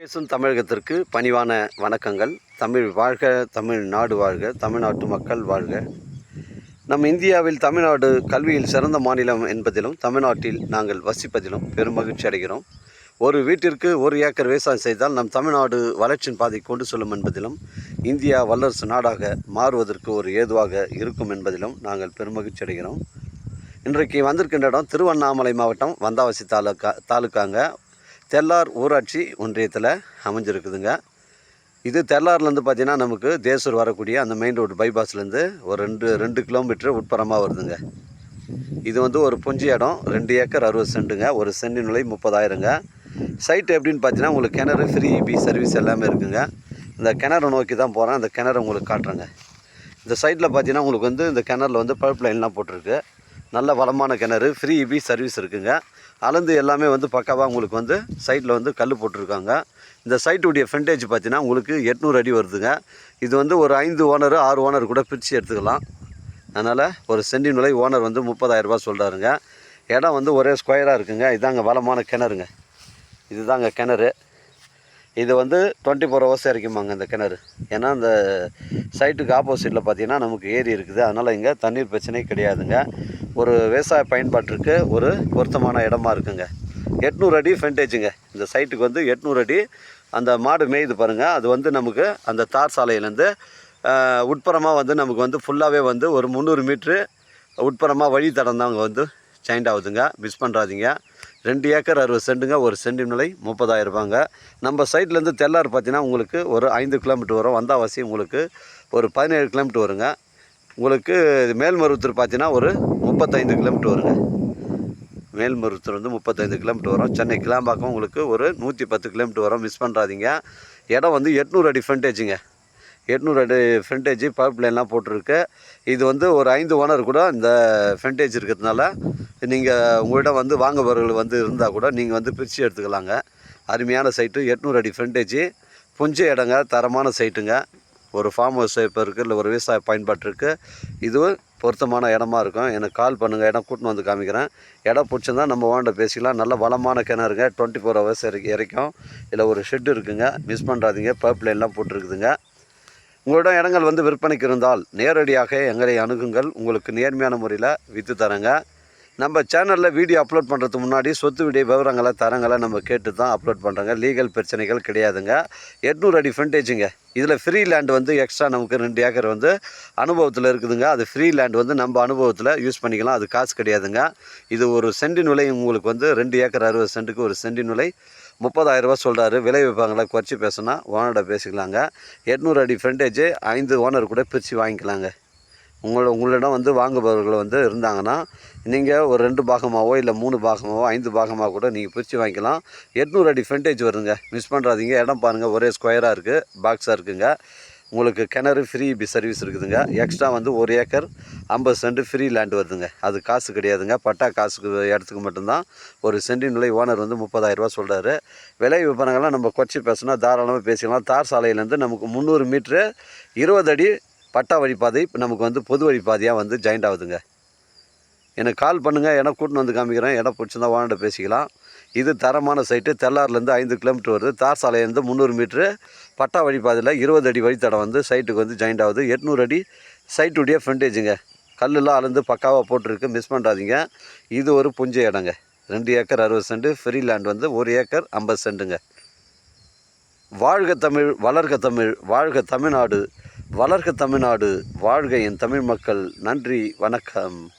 பேசும் தமிழகத்திற்கு பணிவான வணக்கங்கள். தமிழ் வாழ்க தமிழ் நாடு வாழ்க தமிழ்நாட்டு மக்கள் வாழ்க. நம் இந்தியாவில் தமிழ்நாடு கல்வியில் சிறந்த மாநிலம் என்பதிலும் தமிழ்நாட்டில் நாங்கள் வசிப்பதிலும் பெரும் மகிழ்ச்சி அடைகிறோம். ஒரு வீட்டிற்கு ஒரு ஏக்கர் விவசாயம் செய்தால் நம் தமிழ்நாடு வளர்ச்சியின் பாதை கொண்டு செல்லும் என்பதிலும் இந்தியா வல்லரசு நாடாக மாறுவதற்கு ஒரு ஏதுவாக இருக்கும் என்பதிலும் நாங்கள் பெருமகிழ்ச்சி அடைகிறோம். இன்றைக்கு வந்திருக்கின்ற இடம் திருவண்ணாமலை மாவட்டம் வந்தாவசி தாலுக்கா தாலுக்காங்க. தெல்லார் ஊராட்சி ஒன்றியத்தில் அமைஞ்சிருக்குதுங்க. இது தெல்லார்லேருந்து பார்த்தீங்கன்னா நமக்கு தேசூர் வரக்கூடிய அந்த மெயின் ரோடு பைபாஸ்லேருந்து ஒரு ரெண்டு ரெண்டு கிலோமீட்டர் உட்புறமாக வருதுங்க. இது வந்து ஒரு புஞ்சி இடம் ரெண்டு ஏக்கர் அறுபது சென்ட்டுங்க ஒரு சென்டின் விலை முப்பதாயிரங்க. சைட் எப்படின்னு பார்த்தீங்கன்னா உங்களுக்கு கிணறு ஃப்ரீ பி சர்வீஸ் எல்லாமே இருக்குங்க. இந்த கிணறு நோக்கி தான் போகிறேன் அந்த கிணறு உங்களுக்கு காட்டுறேங்க. இந்த சைட்டில் பார்த்தீங்கன்னா உங்களுக்கு வந்து இந்த கிணறுல வந்து பைப் லைன்லாம் போட்டிருக்கு. நல்ல வளமான கிணறு ஃப்ரீ இபி சர்வீஸ் இருக்குங்க. அளந்து எல்லாமே வந்து பக்காவாக உங்களுக்கு வந்து சைட்டில் வந்து கல் போட்டிருக்காங்க. இந்த சைட்டுடைய ஃப்ரண்டேஜ் பார்த்தீங்கன்னா உங்களுக்கு எட்நூறு அடி வருதுங்க. இது வந்து ஒரு ஐந்து ஓனர் ஆறு ஓனர் கூட பிரித்து எடுத்துக்கலாம். அதனால் ஒரு சென்டின் நிலை ஓனர் வந்து முப்பதாயிரரூபா சொல்கிறாருங்க இடம் வந்து ஒரே ஸ்கொயராக இருக்குங்க. இதாங்க வளமான கிணறுங்க. இதுதாங்க கிணறு. இது வந்து டுவெண்ட்டி ஃபோர் ஹவர்ஸ் இறக்குமாங்க இந்த கிணறு. ஏன்னா இந்த சைட்டுக்கு ஆப்போசிட்டில் பார்த்தீங்கன்னா நமக்கு ஏரி இருக்குது. அதனால் இங்கே தண்ணீர் பிரச்சனை கிடையாதுங்க. ஒரு விவசாய பயன்பாட்டிற்கு ஒரு பொருத்தமான இடமா இருக்குங்க. எட்நூறு அடி ஃப்ரண்டேஜுங்க இந்த சைட்டுக்கு வந்து எட்நூறு அடி அந்த மாடு மேய்து பாருங்கள் அது வந்து நமக்கு அந்த தார் சாலையிலேருந்து உட்புறமாக வந்து நமக்கு வந்து ஃபுல்லாகவே வந்து ஒரு முந்நூறு மீட்ரு உட்புறமாக வழி தான் அங்கே வந்து சைண்ட் ஆகுதுங்க. மிஸ் பண்ணுறாதீங்க ரெண்டு ஏக்கர் அறுபது சென்ட்டுங்க ஒரு சென்டின் நிலை முப்பதாயிரம் ரூபாங்க. நம்ம சைட்லேருந்து தெல்லார் பார்த்தீங்கன்னா உங்களுக்கு ஒரு ஐந்து கிலோமீட்டர் வரும். வந்தாவாசி உங்களுக்கு ஒரு பதினேழு கிலோமீட்டர் வருங்க. உங்களுக்கு மேல்மருவத்தூர் பார்த்தீங்கன்னா ஒரு முப்பத்தைந்து கிலோமீட்டர் வருங்க. மேல்மருவத்தூர் வந்து முப்பத்தைந்து கிலோமீட்டர் வரும். சென்னை கிளாம்பாக்கம் உங்களுக்கு ஒரு நூற்றி பத்து கிலோமீட்டர் வரும். மிஸ் பண்ணுறாதீங்க இடம் வந்து எட்நூறு அடி ஃப்ரண்டேஜுங்க எட்நூறு அடி ஃப்ரண்டேஜ் பைப் லைன்லாம் போட்டிருக்கு. இது வந்து ஒரு ஐந்து ஓனர் கூட இந்த ஃப்ரண்டேஜ் இருக்கிறதுனால நீங்கள் உங்கள்கிட்ட வந்து வாங்குபவர்கள் வந்து இருந்தால் கூட நீங்கள் வந்து பிரித்து எடுத்துக்கலாங்க. அருமையான சைட்டு எட்நூறு அடி ஃப்ரண்டேஜ் புஞ்ச இடங்க தரமான சைட்டுங்க ஒரு ஃபார்ம் ஹவுஸ் இப்போ இருக்குது இல்லை ஒரு விவசாய பயன்பாட்டு இருக்குது இதுவும் பொருத்தமான இடமா இருக்கும். எனக்கு கால் பண்ணுங்கள் இடம் கூட்டின்னு வந்து காமிக்கிறேன். இடம் பிடிச்சிருந்தா நம்ம வாண்ட பேசிக்கலாம். நல்ல வளமான கிணறுங்க டுவெண்ட்டி ஃபோர் ஹவர்ஸ் இறக்கி இறைக்கும். இல்லை ஒரு ஷெட்டு இருக்குங்க. மிஸ் பண்ணுறாதீங்க பைப் லைன்லாம் போட்டிருக்குதுங்க. உங்களிடம் இடங்கள் வந்து விற்பனைக்கு இருந்தால் நேரடியாக எங்களை அணுகுங்கள். உங்களுக்கு நேர்மையான முறையில் விற்று தரேங்க. நம்ம சேனலில் வீடியோ அப்லோட் பண்ணுறதுக்கு முன்னாடி சொத்து வீடியோ விவரங்களை தரங்களை நம்ம கேட்டு தான் அப்லோட் பண்ணுறாங்க லீகல் பிரச்சனைகள் கிடையாதுங்க. எட்நூறு அடி ஃப்ரண்டேஜுங்க இதில் ஃப்ரீ லேண்ட் வந்து எக்ஸ்ட்ரா நமக்கு ரெண்டு ஏக்கர் வந்து அனுபவத்தில் இருக்குதுங்க. அது ஃப்ரீ லேண்ட் வந்து நம்ம அனுபவத்தில் யூஸ் பண்ணிக்கலாம். அது காசு கிடையாதுங்க. இது ஒரு சென்டின் விலை உங்களுக்கு வந்து ரெண்டு ஏக்கர் அறுபது சென்ட்டுக்கு ஒரு சென்டின் விலை. முப்பதாயிரரூபா சொல்கிறாரு விலை விப்பாங்களை குறைச்சி பேசுனா ஓனர்கிட்ட பேசிக்கலாங்க. எட்நூறு அடி ஃப்ரண்டேஜ் ஐந்து ஓனர் கூட பிரித்து வாங்கிக்கலாங்க. உங்களை உங்களிடம் வந்து வாங்குபவர்கள் வந்து இருந்தாங்கன்னா நீங்கள் ஒரு ரெண்டு பாகமாகவோ இல்லை மூணு பாகமாகவோ ஐந்து பாகமாக கூட நீங்கள் பிரித்து வாங்கிக்கலாம். எட்நூறு அடி ஃப்ரண்டேஜ் வருங்க. மிஸ் பண்ணுறாதீங்க இடம் பாருங்கள் ஒரே ஸ்கொயராக இருக்குது பாக்ஸாக இருக்குங்க. உங்களுக்கு கிணறு ஃப்ரீ பி சர்வீஸ் இருக்குதுங்க. எக்ஸ்ட்ரா வந்து ஒரு ஏக்கர் ஐம்பது சென்ட் ஃப்ரீ லேண்ட் வருதுங்க. அது காசு கிடையாதுங்க. பட்டா காசுக்கு இடத்துக்கு மட்டும்தான். ஒரு சென்டின் விலை ஓனர் வந்து முப்பதாயிரரூபா சொல்கிறாரு விலை விற்பனைகள்லாம் நம்ம கொச்சி பேசினா தாராளமாக பேசிக்கலாம். தார் சாலையிலேருந்து நமக்கு முந்நூறு மீட்ரு இருபது அடி பட்டா வழிப்பாதை இப்போ நமக்கு வந்து பொது வழிப்பாதையாக வந்து ஜாயிண்ட் ஆகுதுங்க. எனக்கு கால் பண்ணுங்கள் இடம் கூட்டின்னு வந்து காமிக்கிறேன் இடம் பிடிச்சிருந்தா ஓனர்கிட்ட பேசிக்கலாம். இது தரமான சைட்டு தெல்லார்லேருந்து ஐந்து கிலோமீட்டர் வருது. தார் சாலையிலேருந்து முந்நூறு மீட்ரு பட்டா வழிப்பாதையில் இருபது அடி வழித்தடம் வந்து சைட்டுக்கு வந்து ஜாயிண்ட் ஆகுது. எட்நூறு அடி சைட்டுடைய ஃப்ரண்டேஜுங்க கல்லுலாம் அளந்து பக்காவாக போட்டிருக்கு மிஸ் பண்ணுறாதீங்க இது ஒரு புஞ்ச இடங்க. ரெண்டு ஏக்கர் அறுபது சென்ட் ஃப்ரீ லேண்ட் வந்து ஒரு ஏக்கர் ஐம்பது சென்ட்டுங்க. வாழ்க தமிழ் வளர்க தமிழ் வாழ்க தமிழ்நாடு. வளர்க தமிழ்நாடு வாழ்க என் தமிழ் மக்கள். நன்றி வணக்கம்.